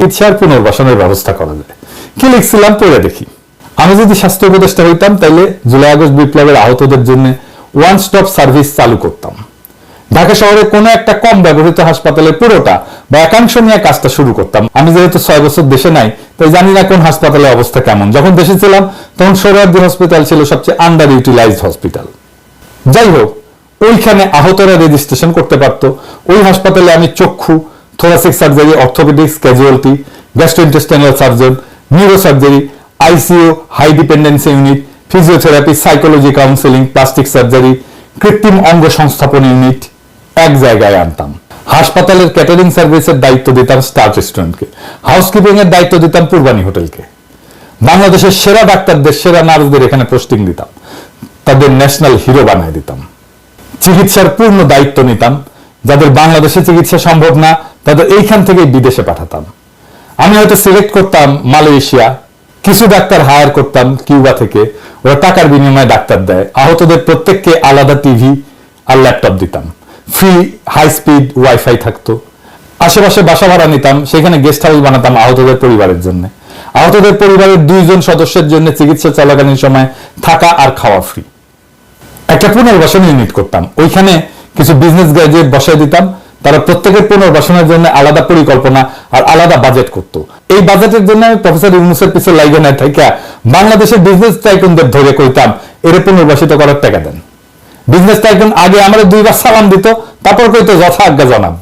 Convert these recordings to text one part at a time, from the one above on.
চিকিৎসার পুনর্বাসনের ব্যবস্থা করা যায়। কি লিখছিলাম? পড়ে দেখি। আমি যদি স্বাস্থ্য উপদেষ্টা হইতাম তাহলে জুলাই আগস্ট বিপ্লবের আহতদের জন্য ওয়ান স্টপ সার্ভিস চালু করতাম। ঢাকা শহরে কোনো একটা কম ব্যবহৃত হাসপাতালের পুরোটা বা একাংশ নিয়ে কাজটা শুরু করতাম। আমি যেহেতু ছয় বছর দেশে নাই, তাই জানি না কোন হাসপাতালের অবস্থা কেমন। যখন দেশে ছিলাম, তখন সোহরাওয়ার্দী হসপিটাল ছিল সবচেয়ে আন্ডার ইউটিলাইজড হসপিটাল যাই হোক, ওইখানে আহতরা রেজিস্ট্রেশন করতে পারত। ওই হাসপাতালে আমি চক্ষু thoracic surgery orthopaedics casualty gastrointestinal surgeon, neuro surgery, ICU, high dependency unit, physiotherapy, psychology counselling, plastic surgery, কৃত্রিম অঙ্গ সংস্থাপন ইউনিট, এক জায়গায় আনতাম। হাসপাতালের ক্যাটারিং সার্ভিসের দায়িত্ব দিতাম স্টার রেস্টুরেন্টকে হাউসকিপিং এর দায়িত্ব দিতাম পূর্বানী হোটেলকে। বাংলাদেশের সেরা ডাক্তারদের, সেরা নার্সদের এখানে পোস্টিং দিতাম। তাদের ন্যাশনাল হিরো বানায় দিতাম। চিকিৎসার পূর্ণ দায়িত্ব নিতাম যাদের বাংলাদেশে চিকিৎসা সম্ভব না, তাদের এইখান থেকে বিদেশে পাঠাতাম। আমি হয়তো সিলেক্ট করতাম মালয়েশিয়া, কিছু ডাক্তার হায়ার করতাম কিউবা থেকে, ওরা টাকার বিনিময়ে ডাক্তার দেয়। আহতদের প্রত্যেককে আলাদা টিভি আর ল্যাপটপ দিতাম। ফ্রি হাই স্পিড ওয়াইফাই থাকতো। আশেপাশে বাসা ভাড়া নিতাম, সেখানে গেস্ট হাউস বানাতাম আহতদের পরিবারের জন্য। আহতদের পরিবারের দুইজন সদস্যের জন্য চিকিৎসা চলাকালীন সময় থাকা আর খাওয়া ফ্রি একটা পুনর্বাসন ইউনিট করতাম। ওইখানে কিছু বিজনেস গ্রাজুয়েট বসায় দিতাম, তারা প্রত্যেকের পুনর্বাসনের জন্য আলাদা পরিকল্পনা আর আলাদা বাজেট করত। এই বাজেটের জন্য আমি প্রফেসর ইউনুসের পিছনে লাইগে না থেকে বাংলাদেশের বিজনেস টাইকুনদের ধরে কইতাম, এর পুনর্বাসিত করার টাকা দেন। বিজনেস টাইকুন আগে আমাদের দুইবার সালাম দিত, তারপর কইতো, যথা আজ্ঞা জানাব।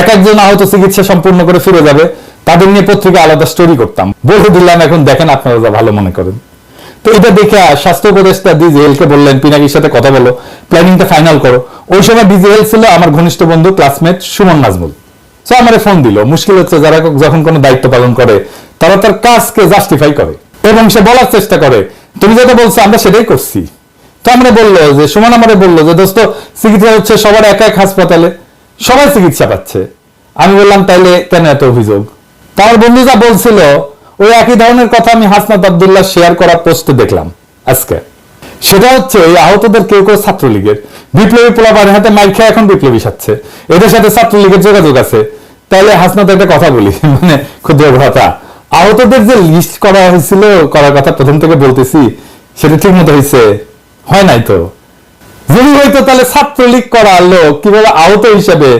এক একজন আহত চিকিৎসা সম্পূর্ণ করে ফিরে যাবে, তাদের নিয়ে পত্রিকা আলাদা স্টোরি করতাম। বলে দিলাম, এখন দেখেন আপনারা যা ভালো মনে করেন। তো এটা দেখে স্বাস্থ্য উপদেষ্টা ডিজিএল কে বললেন, পিনাকির সাথে কথা বলো, প্ল্যানিংটা ফাইনাল করো। ওই সময় ডিজিএল ছিল আমার ঘনিষ্ঠ বন্ধু ক্লাসমেট সুমন নাজমুল। সো আমার ফোন দিল। মুশকিল হচ্ছে যারা যখন কোনো দায়িত্ব পালন করে, তারা তার কাজকে জাস্টিফাই করে এবং সে বলার চেষ্টা করে, তুমি যেটা বলছো, আমরা সেটাই করছি। তো আমরা বলল যে, সুমন আমারে বলল যে, দোস্ত, চিকিৎসা হচ্ছে সবার এক এক হাসপাতালে, সবাই চিকিৎসা পাচ্ছে। আমি বললাম, তাইলে কেন এত অভিযোগ? তার বন্ধু যা বলছিল ওই একই ধরনের কথা আমি হাসনাত আবদুল্লাহ শেয়ার করা পোস্টে দেখলাম আজকে। সেটা হচ্ছে এই আহতদের কেউ কেউ ছাত্রলীগের। বিপ্লবী পোলাপার হাতে মাইক খেয়ে এখন বিপ্লবী সাচ্ছে এদের সাথে ছাত্রলীগের যোগাযোগ আছে। তাহলে হাসনাত একটা কথা বলি মানে ক্ষুদ্র ভ্রাতা আহতদের যে লিস্ট করা হয়েছিল, করার কথা প্রথম থেকে বলতেছি, সেটা ঠিক মতো হয়েছে। হয় নাই তো? যদি হয়তো তাহলে ছাত্রলীগ করা লোক কীভাবে আহত হিসেবে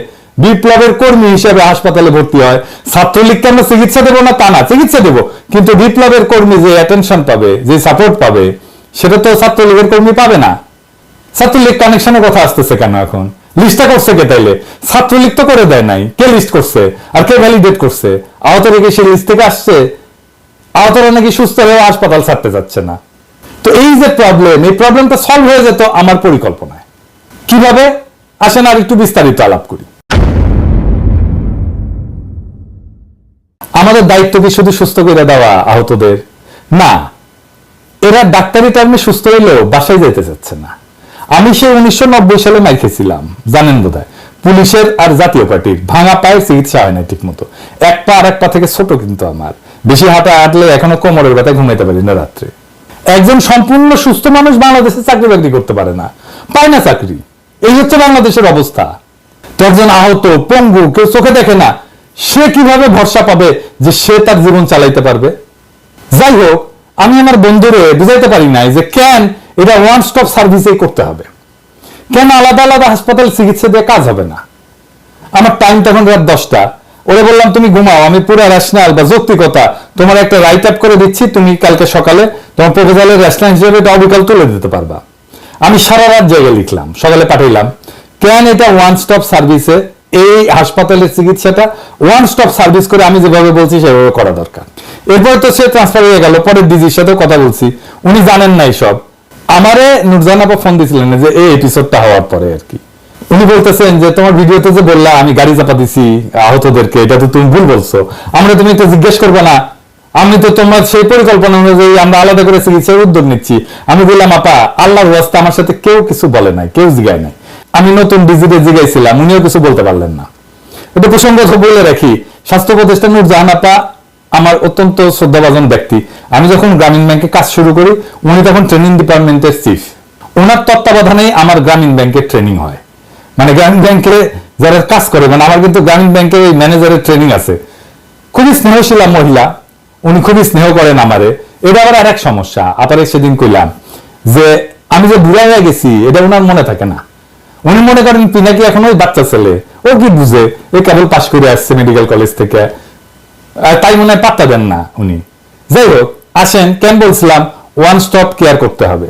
বিপ্লবের কর্মী হিসেবে হাসপাতালে ভর্তি হয়। ছাত্রলীগকে আমরা চিকিৎসা দেবো না, তা না, চিকিৎসা দেবো। কিন্তু বিপ্লবের কর্মী যে অ্যাটেনশন পাবে, যে সাপোর্ট পাবে, সেটা তো ছাত্রলীগের কর্মী পাবে না। ছাত্রলীগ কানেকশনের কথা আসতেছে কেন এখন? লিস্টটা করছে কে তাইলে? ছাত্রলীগ তো করে দেয় নাই। কে লিস্ট করছে? আর কে ভ্যালিডেট করছে? আহত রেখে সেই লিস্ট থেকে আসছে? আহতরা নাকি সুস্থ হয়ে হাসপাতাল ছাড়তে যাচ্ছে না। তো এই যে প্রবলেম এই প্রবলেমটা সলভ হয়ে যেত আমার পরিকল্পনায়। কীভাবে? আসেন আর একটু বিস্তারিত আলাপ করি। আমাদের দায়িত্ব কি শুধু সুস্থ করে দেওয়া আহতদের। না, এরা ডাক্তারি টার্মে সুস্থ হইলেও বাসায় যেতে চাচ্ছে না। আমি সেই উনিশশো সালে মার খেয়েছিলাম, জানেন বোধ পুলিশের আর জাতীয় পার্টির ভাঙা পায়ে চিকিৎসা হয় না ঠিক মতো এক পা আর এক পা থেকে ছোট কিন্তু আমার। বেশি হাঁটা হাঁটলে এখনও কোমরের ব্যথায় ঘুমাইতে পারি না রাত্রে। একজন সম্পূর্ণ সুস্থ মানুষ বাংলাদেশে চাকরি বাকরি করতে পারে না। পায় না চাকরি। এই হচ্ছে বাংলাদেশের অবস্থা। তো একজন আহত, পঙ্গু, কেউ চোখে দেখে না। সে কীভাবে ভরসা পাবে যে সে তার জীবন চালাইতে পারবে? যাই হোক আমি আমার বন্ধুরে বুঝাইতে পারি নাই যে কেন এটা ওয়ান স্টপ সার্ভিসেই করতে হবে। কেন আলাদা আলাদা হাসপাতাল চিকিৎসা দিয়ে কাজ হবে না? আমার টাইম তখন রাত দশটা। ওরে বললাম, তুমি ঘুমাও, আমি পুরো রেশনাল বা যৌক্তিকতা তোমার একটা রাইট আপ করে দিচ্ছি, তুমি কালকে সকালে তোমার প্রপোজালের রেশনাল হিসেবে এটা অবিকাল তুলে দিতে পারবা। আমি সারা রাত জায়গায় লিখলাম, সকালে পাঠাইলাম, কেন এটা ওয়ান স্টপ সার্ভিসে এই হাসপাতালের চিকিৎসাটা ওয়ান স্টপ সার্ভিস করে আমি যেভাবে বলছি, সেভাবে করা দরকার। এরপর তো সে ট্রান্সফার হয়ে গেল পরে ডিজির সাথে কথা বলছি। উনি জানেন না সব। আমারে নুরজান আপা ফোন দিছিলেন যে, এই এপিসোডটা হওয়ার পরে আর কি। উনি বলতেছেন যে, তোমার ভিডিওতে যে বললা, আমি গাড়ি চাপা দিছি, আহতদেরকে, এটা তো তুমি ভুল বলছো। আমরা তুমি তো জিজ্ঞেস করবে না। আমি তো তোমার সেই পরিকল্পনা অনুযায়ী আমরা আলাদা করে চিকিৎসার উদ্যোগ নিচ্ছি। আমি বললাম, আপা, আল্লাহর রাস্তা আমার সাথে কেউ কিছু বলে নাই, কেউ জিগায় নাই। আমি নতুন ডিজিটে জিগাইছিলাম, উনিও কিছু বলতে পারলেন না। এটা প্রসঙ্গ বলে রাখি, স্বাস্থ্য উপদেষ্টা নূর জাহান আপা আমার অত্যন্ত শ্রদ্ধাভাজন ব্যক্তি। আমি যখন গ্রামীণ ব্যাংকে কাজ শুরু করি, উনি তখন ট্রেনিং ডিপার্টমেন্টের চিফ ওনার তত্ত্বাবধানেই আমার গ্রামীণ ব্যাংকের ট্রেনিং হয়। মানে গ্রামীণ ব্যাংকে যারা কাজ করে মানে আমার কিন্তু গ্রামীণ ব্যাংকের ওই ম্যানেজারের ট্রেনিং আছে। খুবই স্নেহশীলা মহিলা, উনি খুবই স্নেহ করেন আমারে। এটা আবার আর এক সমস্যা আপারে সেদিন কইলাম যে আমি যে বুড়া হয়ে গেছি, এটা ওনার মনে থাকে না। উনি মনে করেন পিনাকি এখন ওই বাচ্চা ছেলে। ও কি বুঝে? ও কেবল পাশ করে আসছে মেডিকেল কলেজ থেকে। তাই মনে হয় পাত্তা দেন না উনি। যাই হোক, আসেন, কেন বলছিলাম ওয়ান স্টপ কেয়ার করতে হবে।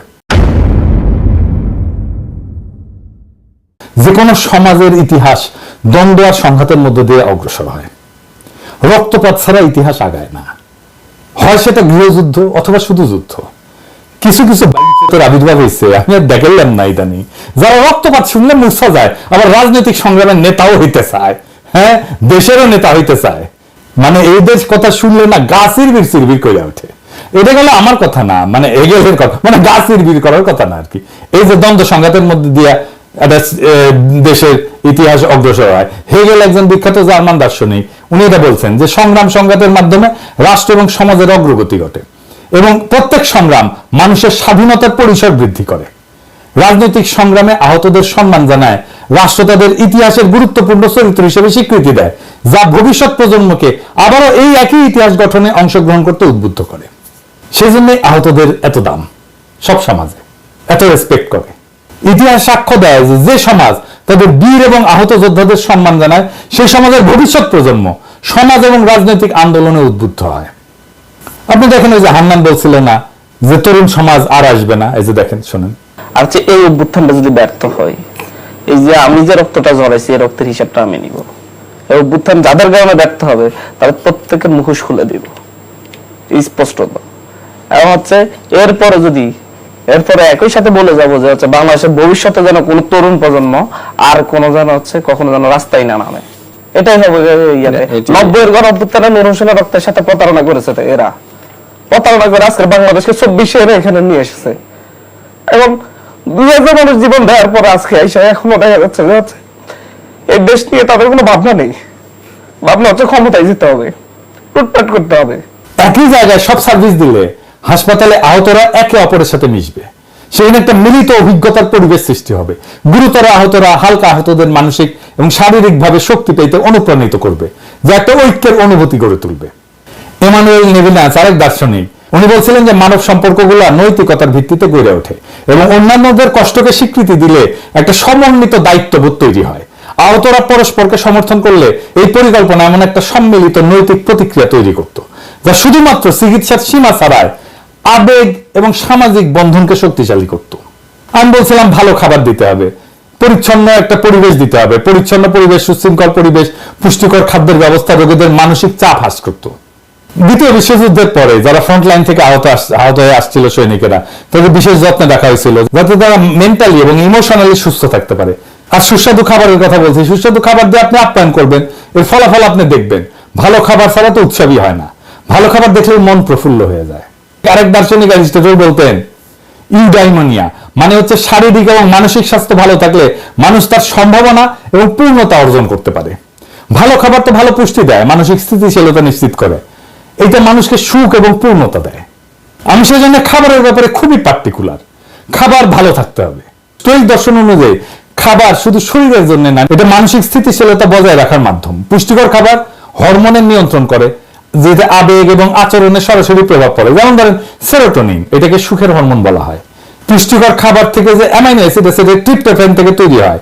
যে কোনো সমাজের ইতিহাস দ্বন্দ্ব আর সংঘাতের মধ্য দিয়ে অগ্রসর হয়। রক্তপাত ছাড়া ইতিহাস আগায় না। হয় সেটা গৃহযুদ্ধ অথবা শুধু যুদ্ধ। কিছু কিছু আবির্ভাব হয়েছে। আমি আর দেখাইলাম না ইদানি। যারা রক্তপাত শুনলে মুসা যায়, আবার রাজনৈতিক সংগ্রামের নেতাও হইতে চায়। হ্যাঁ দেশেরও নেতা হইতে চায়। মানে এই দেশ কথা শুনলে না গা সিরবির সিরবির করে ওঠে। এটা গেলে আমার কথা না মানে এগেলের কথা মানে গা সিরবির করার কথা না আর কি। এই যে দ্বন্দ্ব সংঘাতের মধ্যে দিয়ে একটা দেশের ইতিহাস অগ্রসর হয়। হেগেল একজন বিখ্যাত জার্মান দার্শনিক, উনি এটা বলছেন যে সংগ্রাম সংঘাতের মাধ্যমে রাষ্ট্র এবং সমাজের অগ্রগতি ঘটে। এবং প্রত্যেক সংগ্রাম মানুষের স্বাধীনতার পরিসর বৃদ্ধি করে। রাজনৈতিক সংগ্রামে আহতদের সম্মান জানায় রাষ্ট্র তাদের ইতিহাসের গুরুত্বপূর্ণ চরিত্র হিসেবে স্বীকৃতি দেয়, যা ভবিষ্যৎ প্রজন্মকে আবারও এই একই ইতিহাস গঠনে অংশগ্রহণ করতে উদ্বুদ্ধ করে। সেজন্য আহতদের এত দাম, সব সমাজে এত রেসপেক্ট করে। ইতিহাস সাক্ষ্য দেয় যে যে সমাজ তাদের বীর এবং আহত যোদ্ধাদের সম্মান জানায়, সেই সমাজের ভবিষ্যৎ প্রজন্ম সমাজ এবং রাজনৈতিক আন্দোলনে উদ্বুদ্ধ হয়। আপনি দেখেন ওই যে হান্নান বলছিল না যে তরুণ সমাজ আর আসবে না। এই যে দেখেন শোনেন। আর হচ্ছে এই অভ্যুত্থানটা যদি ব্যর্থ হয় এই যে আমি যে রক্তটা ঝরাইছি এই রক্তের হিসাবটা আমি নিব। এই অভ্যুত্থান যাদের কারণে ব্যর্থ হবে তাদের প্রত্যেকের মুখোশ খুলে দিব। স্পষ্টত। এবং হচ্ছে এরপরে যদি এরপরে একই সাথে বলে যাব যে হচ্ছে বাংলাদেশের ভবিষ্যতে যেন কোনো তরুণ প্রজন্ম আর কোনো যেন হচ্ছে কখনো যেন রাস্তায় না নামে। এটাই হবে ইয়াতে। নব্বই গণ অভ্যুত্থানে নুর হোসেনের রক্তের সাথে প্রতারণা করেছে এরা। প্রতারণা করে আজকে বাংলাদেশকে চব্বিশে এখানে নিয়ে এসেছে। এবং দুই হাজার মানুষ জীবন দেওয়ার পর আজকে এসে এখনও দেখা যাচ্ছে যে হচ্ছে এই দেশ নিয়ে তাদের কোনো ভাবনা নেই। ভাবনা হচ্ছে ক্ষমতায় যেতে হবে, লুটপাট করতে হবে। একই জায়গায় সব সার্ভিস দিলে হাসপাতালে আহতরা একে অপরের সাথে মিশবে। সেখানে একটা মিলিত অভিজ্ঞতার পরিবেশ সৃষ্টি হবে। গুরুতর আহতরা হালকা আহতদের মানসিক এবং শারীরিকভাবে শক্তি পেতে অনুপ্রাণিত করবে, যা একটা ঐক্যের অনুভূতি গড়ে তুলবে। এমানুয়েল নেভিনাস আরেক দার্শনিক। উনি বলছিলেন যে মানব সম্পর্কগুলো নৈতিকতার ভিত্তিতে গড়ে ওঠে এবং অন্যান্যদের কষ্টকে স্বীকৃতি দিলে একটা সমন্বিত দায়িত্ববোধ তৈরি হয়। আহতরা পরস্পরকে সমর্থন করলে এই পরিকল্পনা এমন একটা সম্মিলিত নৈতিক প্রতিক্রিয়া তৈরি করত, যা শুধুমাত্র চিকিৎসার সীমা ছাড়ায় আবেগ এবং সামাজিক বন্ধনকে শক্তিশালী করত। আমি বলছিলাম, ভালো খাবার দিতে হবে, পরিচ্ছন্ন একটা পরিবেশ দিতে হবে। পরিচ্ছন্ন পরিবেশ, সুশৃঙ্খল পরিবেশ, পুষ্টিকর খাদ্যের ব্যবস্থা রোগীদের মানসিক চাপ হ্রাস করত। দ্বিতীয় বিশ্বযুদ্ধের পরে যারা ফ্রন্ট লাইন থেকে আহত আহত হয়ে আসছিল সৈনিকেরা, তাদের বিশেষ যত্নে রাখা হয়েছিল যাতে তারা মেন্টালি এবং ইমোশনালি সুস্থ থাকতে পারে। আর সুস্বাদু খাবারের কথা বলছি, সুস্বাদু খাবার দিয়ে আপনি আপ্যায়ন করবেন, এর ফলাফল আপনি দেখবেন। ভালো খাবার ছাড়া তো উৎসবই হয় না। ভালো খাবার দেখলে মন প্রফুল্ল হয়ে যায়। আরেক দার্শনিক অ্যারিস্টটল বলতেন, ইউডাইমোনিয়া মানে হচ্ছে শারীরিক এবং মানসিক স্বাস্থ্য ভালো থাকলে মানুষ তার সম্ভাবনা এবং পূর্ণতা অর্জন করতে পারে। ভালো খাবার তো ভালো পুষ্টি দেয়, মানসিক স্থিতিশীলতা নিশ্চিত করে। এটা মানুষকে সুখ এবং পূর্ণতা দেয়। আমি সেজন্য খাবারের ব্যাপারে খুবই পার্টিকুলার খাবার ভালো থাকতে হবে। স্টোইক দর্শন অনুযায়ী খাবার শুধু শরীরের জন্য না, এটা মানসিক স্থিতিশীলতা বজায় রাখার মাধ্যম। পুষ্টিকর খাবার হরমোনের নিয়ন্ত্রণ করে, যেটা আবেগ এবং আচরণে সরাসরি প্রভাব পড়ে। যেমন ধরেন সেরোটোনিন এটাকে সুখের হরমোন বলা হয়। পুষ্টিকর খাবার থেকে যে অ্যামাইনো অ্যাসিড আছে এটা ট্রিপ্টোফ্যান থেকে তৈরি হয়,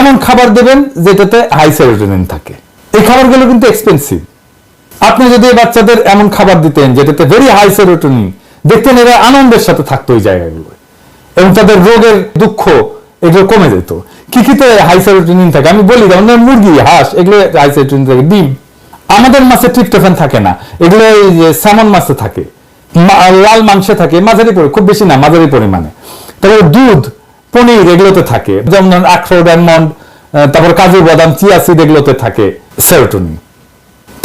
এমন খাবার দেবেন যেটাতে হাই সেরোটোনিন থাকে। এই খাবারগুলো কিন্তু এক্সপেন্সিভ আপনি যদি বাচ্চাদের এমন খাবার দিতেন, যেটাতে ভেরি হাই সেরোটোনিন দেখতেন এরা আনন্দের সাথে থাকতো ওই জায়গাগুলো এবং তাদের রোগের দুঃখ এগুলো কমে যেত। কি কিতে হাই সেরোটোনিন থাকে? আমি বলি, যেমন মুরগি, হাঁস, এগুলো হাই সেরোটোনিন থাকে। ডিম, আমাদের মাছে ট্রিপ্টোফ্যান থাকে না। এগুলো এই যে স্যামন মাছে থাকে। লাল মাংসে থাকে। মাঝারি পরি, খুব বেশি না, মাঝারি পরিমাণে। তারপরে দুধ, পনির এগুলোতে থাকে। যেমন আখরোট অ্যালমন্ড তারপর কাজু, বাদাম, চিয়া সিড এগুলোতে থাকে সেরোটোনিন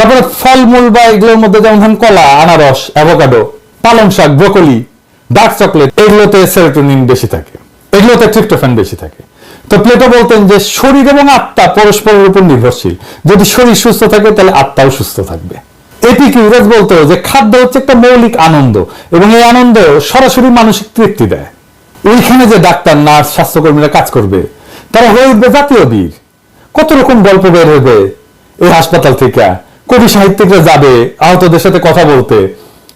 তারপরে ফলমূল বা এগুলোর মধ্যে যেমন ধরেন কলা, আনারস, অ্যাভোকাডো, পালং শাক, ব্রোকলি, ডার্ক চকলেট, এগুলোতে সেরোটোনিন বেশি থাকে। এগুলোতে ট্রিপ্টোফ্যান বেশি থাকে। তো প্লেটো বলতেন যে শরীর এবং আত্মা পরস্পরের উপর নির্ভরশীল। যদি শরীর সুস্থ থাকে, তাহলে আত্মাও সুস্থ থাকবে। এপিকিউরাস বলতো যে খাদ্য হচ্ছে একটা মৌলিক আনন্দ এবং এই আনন্দ সরাসরি মানসিক তৃপ্তি দেয়। ওইখানে যে ডাক্তার, নার্স, স্বাস্থ্যকর্মীরা কাজ করবে, তারা হয়ে উঠবে জাতীয় বীর। কত রকম গল্প বের হবে এই হাসপাতাল থেকে? কবি সাহিত্যিকরা যাবে, আহতদের সাথে কথা বলতে,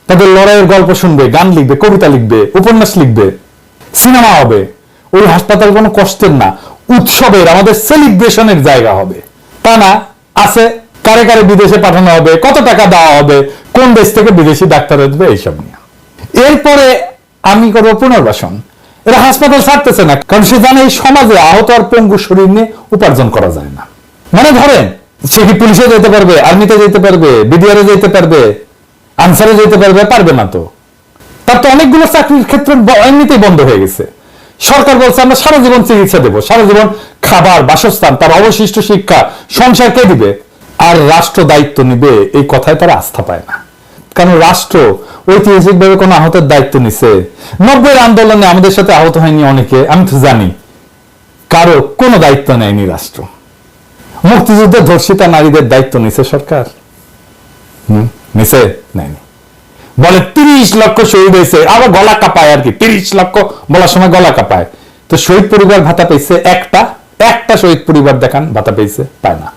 তাদের লড়াইয়ের গল্প শুনবে, গান লিখবে, কবিতা লিখবে, উপন্যাস লিখবে, সিনেমা হবে। ওই হাসপাতাল কোনো কষ্টের না, উৎসবের, আমাদের সেলিব্রেশনের জায়গা হবে। তা না, আছে, কারে কারে বিদেশে পাঠানো হবে, কত টাকা দেওয়া হবে, কোন দেশ থেকে বিদেশি ডাক্তার আসবে, এইসব নিয়ে। এরপরে আমি করব পুনর্বাসন। এরা হাসপাতাল ছাড়তেছে না, কারণ সে জানে এই সমাজে আহত আর পঙ্গু শরীর নিয়ে উপার্জন করা যায় না। মানে ধরেন সে কি পুলিশে যেতে পারবে, আর্মিতে যেতে পারবে বিডিআরে যেতে পারবে আনসারে যেতে পারবে পারবে না তো। তার তো অনেকগুলো চাকরির ক্ষেত্র এমনিতেই বন্ধ হয়ে গেছে। সরকার বলছে, আমরা সারা জীবন চিকিৎসা দেবো, সারা জীবন খাবার, বাসস্থান, তার অবশিষ্ট শিক্ষা, সংসার কে দিবে? আর রাষ্ট্র দায়িত্ব নিবে, এই কথায় তারা আস্থা পায় না। কারণ রাষ্ট্র ঐতিহাসিকভাবে কোনো আহতের দায়িত্ব নিছে। নব্বই আন্দোলনে আমাদের সাথে আহত হয়নি অনেকে, আমি তো জানি। কারও কোনো দায়িত্ব নেয়নি রাষ্ট্র। মুক্তিযুদ্ধে ধর্ষিতা নারীদের দায়িত্ব নিছে সরকার? নিছে? নেয়নি বলে তিরিশ লক্ষ শহীদ হয়েছে, আবার গলা কাঁপায় আর কি। তিরিশ লক্ষ, বলার সময় গলা কাঁপায়। তো শহীদ পরিবার ভাতা পেয়েছে একটা একটা শহীদ পরিবার দেখান, ভাতা পেয়েছে, পায় না।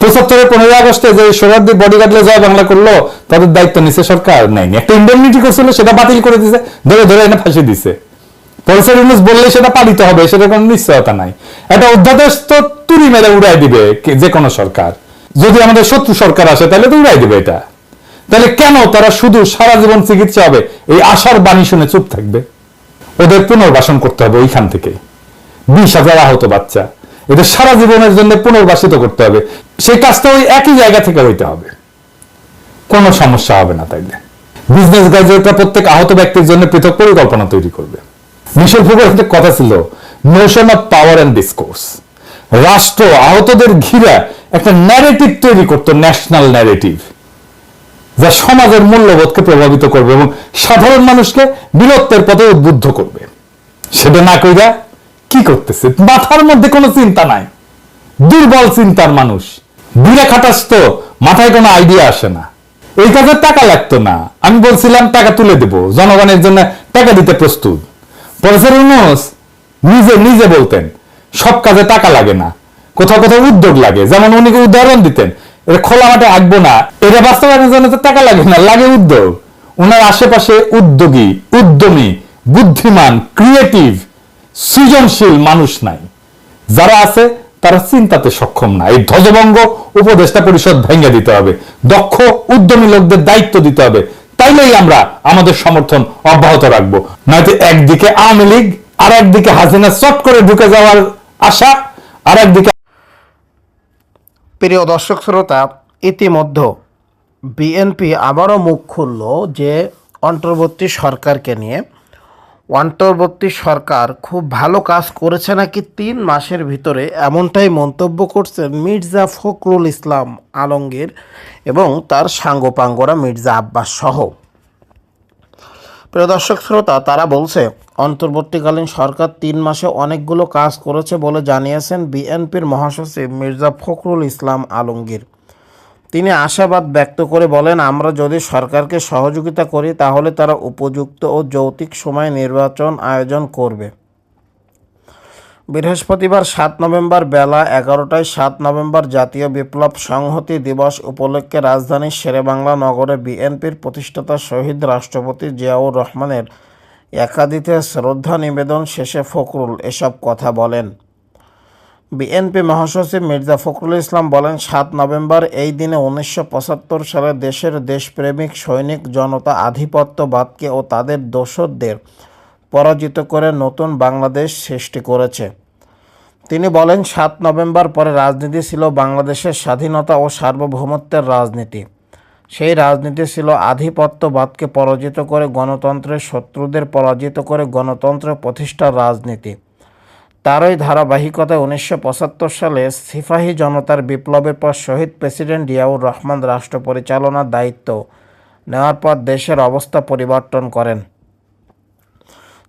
পঁচাত্তরের পনেরোই আগস্টে যে সোহরাদ্দি বডিগার্ডলে জয় বাংলা করল, তাদের দায়িত্ব নিছে সরকার? নেয়নি একটা ইন্ডেমনিটি করছিল, সেটা বাতিল করে দিছে, ধরে ধরে এনে ফাঁসি দিছে। পরিসর ইউনুস বললে সেটা পালিত হবে সেটা কোনো নিশ্চয়তা নাই। একটা অধ্যাদেশ তো তুরি মেরে উড়াই দিবে যে কোনো সরকার। যদি আমাদের শত্রু সরকার আসে, তাহলে তো উড়াই দিবে এটা। তাহলে কেন তারা শুধু সারা জীবন চিকিৎসা হবে? এই আশার বাণী শুনে চুপ থাকবে। ওদের পুনর্বাসন করতে হবে ওইখান থেকে। বিশ হাজার আহত বাচ্চা। এদের সারা জীবনের জন্য পুনর্বাসিত করতে হবে। সেই কাজটা ওই একই জায়গা থেকে হইতে হবে। কোনো সমস্যা হবে না তাইলে। বিজনেস গ্রাজুয়েটরা প্রত্যেক আহত ব্যক্তির জন্য পৃথক পরিকল্পনা তৈরি করবে। মিশেল ফুকের একটা কথা ছিল notion of power and discourse রাষ্ট্র আহতদের ঘিরে একটা ন্যারেটিভ তৈরি করতো ন্যাশনাল ন্যারেটিভ যা সমাজের মূল্যবোধকে প্রভাবিত করবে এবং সাধারণ মানুষকে বীরত্বের পথে উদ্বুদ্ধ করবে। সেটা না কইরা কি করতেছে? মাথার মধ্যে কোনো চিন্তা নাই। দুর্বল চিন্তার মানুষ। বুড়া খাটাস তো মাথায় কোনো আইডিয়া আসে না। এই কাজে টাকা লাগতো না। আমি বলছিলাম, টাকা তুলে দেব। জনগণের জন্য টাকা দিতে প্রস্তুত। প্রফেসর ইউনুস, নিজে নিজে বলতেন, সব কাজে টাকা লাগে না, কোথাও কোথাও উদ্যোগ লাগে। যেমন উনি উদাহরণ দিতেন এটা খোলা মাঠে আঁকবো না, এটা বাস্তবায়নের জন্য তো টাকা লাগে না, লাগে উদ্যোগ। ওনার আশেপাশে উদ্যোগী, উদ্যমী, বুদ্ধিমান ক্রিয়েটিভ সৃজনশীল মানুষ নাই। যারা আছে, তারা চিন্তাতে সক্ষম না। এই ধ্বজভঙ্গ উপদেষ্টা পরিষদ ভেঙে দিতে হবে। দক্ষ, উদ্যমী লোকদের দায়িত্ব দিতে হবে। তাইলেই আমরা আমাদের সমর্থন অব্যাহত রাখব। নয়তো একদিকে আওয়ামী লীগ, আর একদিকে হাসিনা চট করে ঢুকে যাওয়ার আশা, আর একদিকে প্রিয় দর্শক শ্রোতা, ইতিমধ্যে বিএনপি আবারও মুখ খুলল যে অন্তর্বর্তী সরকারকে নিয়ে। অন্তর্বর্তী সরকার খুব ভালো কাজ করেছে নাকি তিন মাসের ভিতরে? এমনটাই মন্তব্য করছেন মির্জা ফখরুল ইসলাম আলমগীর এবং তার সাঙ্গপাঙ্গরা মির্জা আব্বাস সহ। প্রিয় দর্শক শ্রোতা, তারা বলছে, অন্তর্বর্তীকালীন সরকার তিন মাসে অনেকগুলো কাজ করেছে বলে জানিয়েছেন বিএনপির মহাসচিব মির্জা ফখরুল ইসলাম আলমগীর। তিনি আশাবাদ ব্যক্ত করে বলেন, আমরা যদি সরকারকে সহযোগিতা করি, তাহলে তারা উপযুক্ত ও যৌতিক সময়ে নির্বাচন আয়োজন করবে। বৃহস্পতিবার সাত নভেম্বর বেলা এগারোটায় সাত নভেম্বর জাতীয় বিপ্লব সংহতি দিবস উপলক্ষে রাজধানীর শেরেবাংলা নগরে বিএনপির প্রতিষ্ঠাতা শহীদ রাষ্ট্রপতি জিয়াউর রহমানের একাদিতে শ্রদ্ধা নিবেদন শেষে ফখরুল এসব কথা বলেন। বিএনপি মহাসচিব মির্জা ফখরুল ইসলাম বলেন, সাত নভেম্বর এই দিনে উনিশশো পঁচাত্তর সালে দেশের দেশপ্রেমিক, সৈনিক, জনতা, আধিপত্যবাদকে ও তাদের দোসরদের পরাজিত করে নতুন বাংলাদেশ সৃষ্টি করেছে। তিনি বলেন, সাত নভেম্বর পরে রাজনীতি ছিল বাংলাদেশের স্বাধীনতা ও সার্বভৌমত্বের রাজনীতি। সেই রাজনীতি ছিল আধিপত্যবাদকে পরাজিত করে গণতন্ত্রের শত্রুদের পরাজিত করে গণতন্ত্র প্রতিষ্ঠার রাজনীতি। তারই ধারাবাহিকতায় উনিশশো পঁচাত্তর সালে সিপাহী জনতার বিপ্লবের পর শহীদ প্রেসিডেন্ট জিয়াউর রহমান রাষ্ট্র পরিচালনার দায়িত্ব নেওয়ার পর দেশের অবস্থা পরিবর্তন করেন।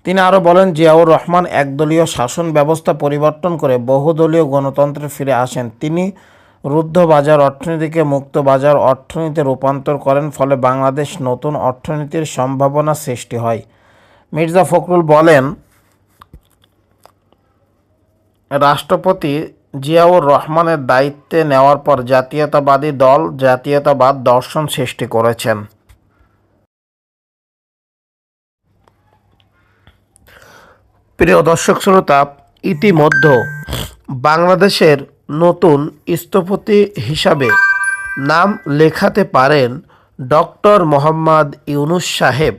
তিনি আরও বলেন, জিয়াউর রহমান একদলীয় শাসন ব্যবস্থা পরিবর্তন করে বহুদলীয় গণতন্ত্রে ফিরে আসেন। তিনি রুদ্ধ বাজার অর্থনীতিকে মুক্ত বাজার অর্থনীতিতে রূপান্তর করেন, ফলে বাংলাদেশ নতুন অর্থনীতির সম্ভাবনা সৃষ্টি হয়। মির্জা ফখরুল বলেন রাষ্ট্রপতি জিয়াউর রহমানের দায়িত্বে নেওয়ার পর জাতীয়তাবাদী দল জাতীয়তাবাদ দর্শন সৃষ্টি করেছেন। প্রিয় দর্শক শ্রোতা, ইতিমধ্যে বাংলাদেশের নতুন স্থপতি হিসাবে নাম লেখাতে পারেন ডক্টর মোহাম্মদ ইউনুস সাহেব।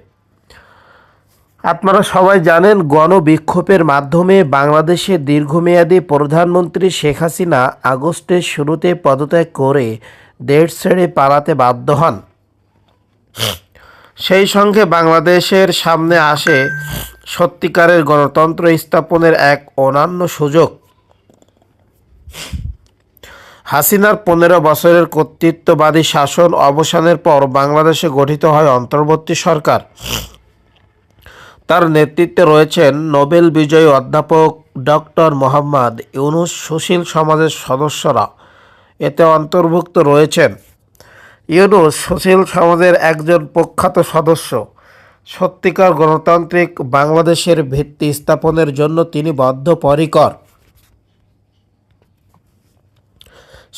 আপনারা সবাই জানেন গণবিক্ষোভের মাধ্যমে বাংলাদেশের দীর্ঘমেয়াদী প্রধানমন্ত্রী শেখ হাসিনা আগস্টের শুরুতে পদত্যাগ করে দেশ ছেড়ে পালাতে বাধ্য হন। সেই সঙ্গে বাংলাদেশের সামনে আসে সত্যিকারের গণতন্ত্র স্থাপনের এক অনন্য সুযোগ। হাসিনার পনেরো বছরের কর্তৃত্ববাদী শাসন অবসানের পর বাংলাদেশে গঠিত হয় অন্তর্বর্তী সরকার। তার নেতৃত্বে রয়েছেন নোবেল বিজয়ী অধ্যাপক ডক্টর মোহাম্মদ ইউনুস সুশীল সমাজের সদস্যরা। এতে অন্তর্ভুক্ত রয়েছেন ইউনুস সুশীল সমাজের একজন প্রখ্যাত সদস্য। সত্যিকার গণতান্ত্রিক বাংলাদেশের ভিত্তি স্থাপনের জন্য তিনি বদ্ধপরিকর।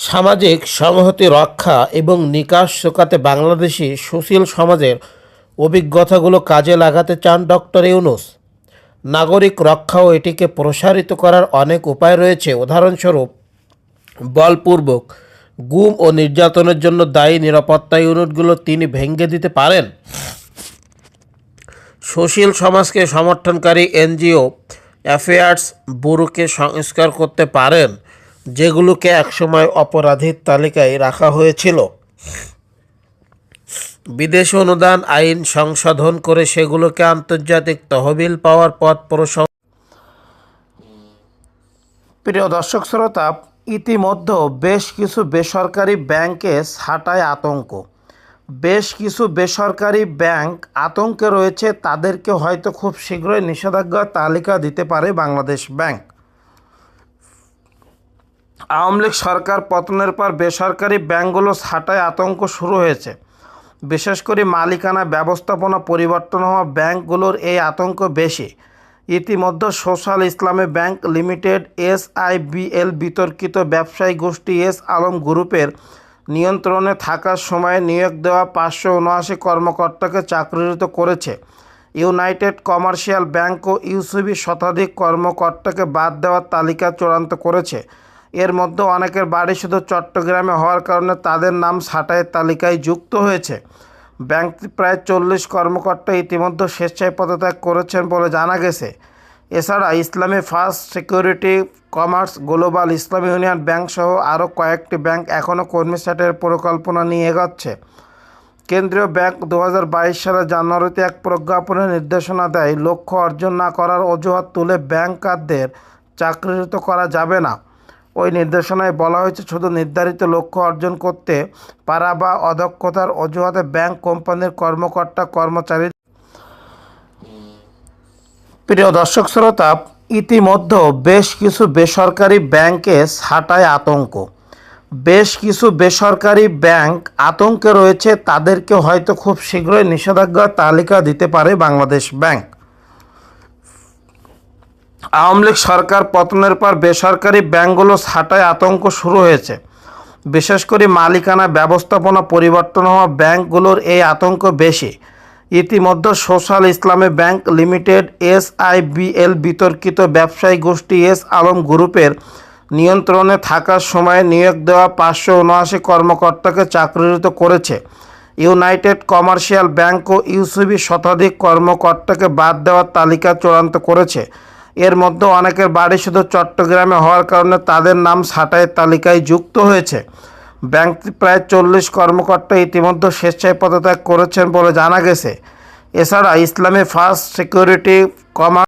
সামাজিক সংহতি রক্ষা এবং নিকাশ শোকাতে বাংলাদেশি সুশীল সমাজের অভিজ্ঞতাগুলো কাজে লাগাতে চান ডক্টর ইউনুস। নাগরিক রক্ষা ও এটিকে প্রসারিত করার অনেক উপায় রয়েছে। উদাহরণস্বরূপ, বলপূর্বক গুম ও নির্যাতনের জন্য দায়ী নিরাপত্তা ইউনিটগুলো তিনি ভেঙে দিতে পারেন। সুশীল সমাজকে সমর্থনকারী এনজিও অ্যাফেয়ার্স ব্যুরোকে সংস্কার করতে পারেন, যেগুলোকে একসময় অপরাধীর তালিকায় রাখা হয়েছিল। বিদেশ অনুদান, আইন সংশোধন করে সেগুলোকে আন্তর্জাতিক তহবিল পাওয়ার পথ প্রশস্ত প্রিয় দর্শক শ্রোতা, ইতিমধ্যে বেশ কিছু বেসরকারি ব্যাংকে ছাটায় আতঙ্ক। বেশ কিছু বেসরকারি ব্যাংক আতঙ্কে রয়েছে, তাদেরকে হয়তো খুব শীঘ্রই নিষেধাজ্ঞার তালিকা দিতে পারে বাংলাদেশ ব্যাংক। আওয়ামী লীগ সরকার পতনের পর বেসরকারি ব্যাংকগুলো ছাটায় আতঙ্ক শুরু হয়েছে। বিশেষ করে মালিকানা ব্যবস্থাপনা পরিবর্তন হওয়া ব্যাংকগুলোর এই আতঙ্ক বেশি। ইতিমধ্যে Social Islami Bank Limited S I SIBL বিতর্কিত ব্যবসায়ী গোষ্ঠী এস আলম গ্রুপের নিয়ন্ত্রণে থাকার সময় নিয়োগ দেওয়া পাঁচশো উনআশি কর্মকর্তাকে চাকরিরত করেছে। ইউনাইটেড কমার্শিয়াল ব্যাংক ও ইউসিবি শতাধিক কর্মকর্তাকে বাদ দেওয়ার তালিকা চূড়ান্ত করেছে। এর মধ্যে অনেকের বাড়ি শুধু চট্টগ্রামে হওয়ার কারণে তাদের নাম ছাঁটাইয়ের তালিকায় যুক্ত হয়েছে। ব্যাংকটি প্রায় চল্লিশ কর্মকর্তা ইতিমধ্যে স্বেচ্ছায় পদত্যাগ করেছেন বলে জানা গেছে। এছাড়া Islami First Security Commerce Global Islami Union Bank সহ আরও কয়েকটি ব্যাংক এখনও কর্মী ছাঁটাইয়ের পরিকল্পনা নিয়ে এগোচ্ছে। কেন্দ্রীয় ব্যাংক দু হাজার সালে জানুয়ারিতে এক প্রজ্ঞাপনের নির্দেশনা দেয়, লক্ষ্য অর্জন না করার অজুহাত তুলে ব্যাংকারদের চাকরিরত করা যাবে না। ওই নির্দেশনায় বলা হয়েছে, শুধু নির্ধারিত লক্ষ্য অর্জন করতে পারা বা অদক্ষতার অজুহাতে ব্যাংক কোম্পানির কর্মকর্তা, কর্মচারী প্রিয় দর্শক শ্রোতা, ইতিমধ্যে বেশ কিছু বেসরকারি ব্যাংকে ছাটায় আতঙ্ক। বেশ কিছু বেসরকারি ব্যাংক আতঙ্কে রয়েছে, তাদেরকে হয়তো খুব শীঘ্রই নিষেধাজ্ঞার তালিকা দিতে পারে বাংলাদেশ ব্যাংক। আওয়ামী লীগ সরকার পতনের পর বেসরকারি ব্যাংকগুলো ছাটায় আতঙ্ক শুরু হয়েছে। বিশেষ করে মালিকানা ব্যবস্থাপনা পরিবর্তন হওয়া ব্যাংকগুলোর এই আতঙ্ক বেশি। ইতিমধ্যে social Islami bank limited S SIBL বিতর্কিত ব্যবসায়ী গোষ্ঠী এস আলম গ্রুপের নিয়ন্ত্রণে থাকার সময় নিয়োগ দেওয়া পাঁচশো উনআশি কর্মকর্তাকে চাকরিরত করেছে। ইউনাইটেড কমার্শিয়াল ব্যাংক ও ইউসিবি শতাধিক কর্মকর্তাকে বাদ দেওয়ার তালিকা চূড়ান্ত করেছে। এর মধ্যে অনেকের বাড়ি শুধু চট্টগ্রামে হওয়ার কারণে তাদের নাম ছাঁটাইয়ের তালিকায় যুক্ত হয়েছে। ব্যাংক প্রায় চল্লিশ কর্মকর্তা ইতিমধ্যে স্বেচ্ছায় পদত্যাগ করেছেন বলে জানা গেছে। এছাড়া ইসলামী ফার্স্ট সিকিউরিটি কমার্স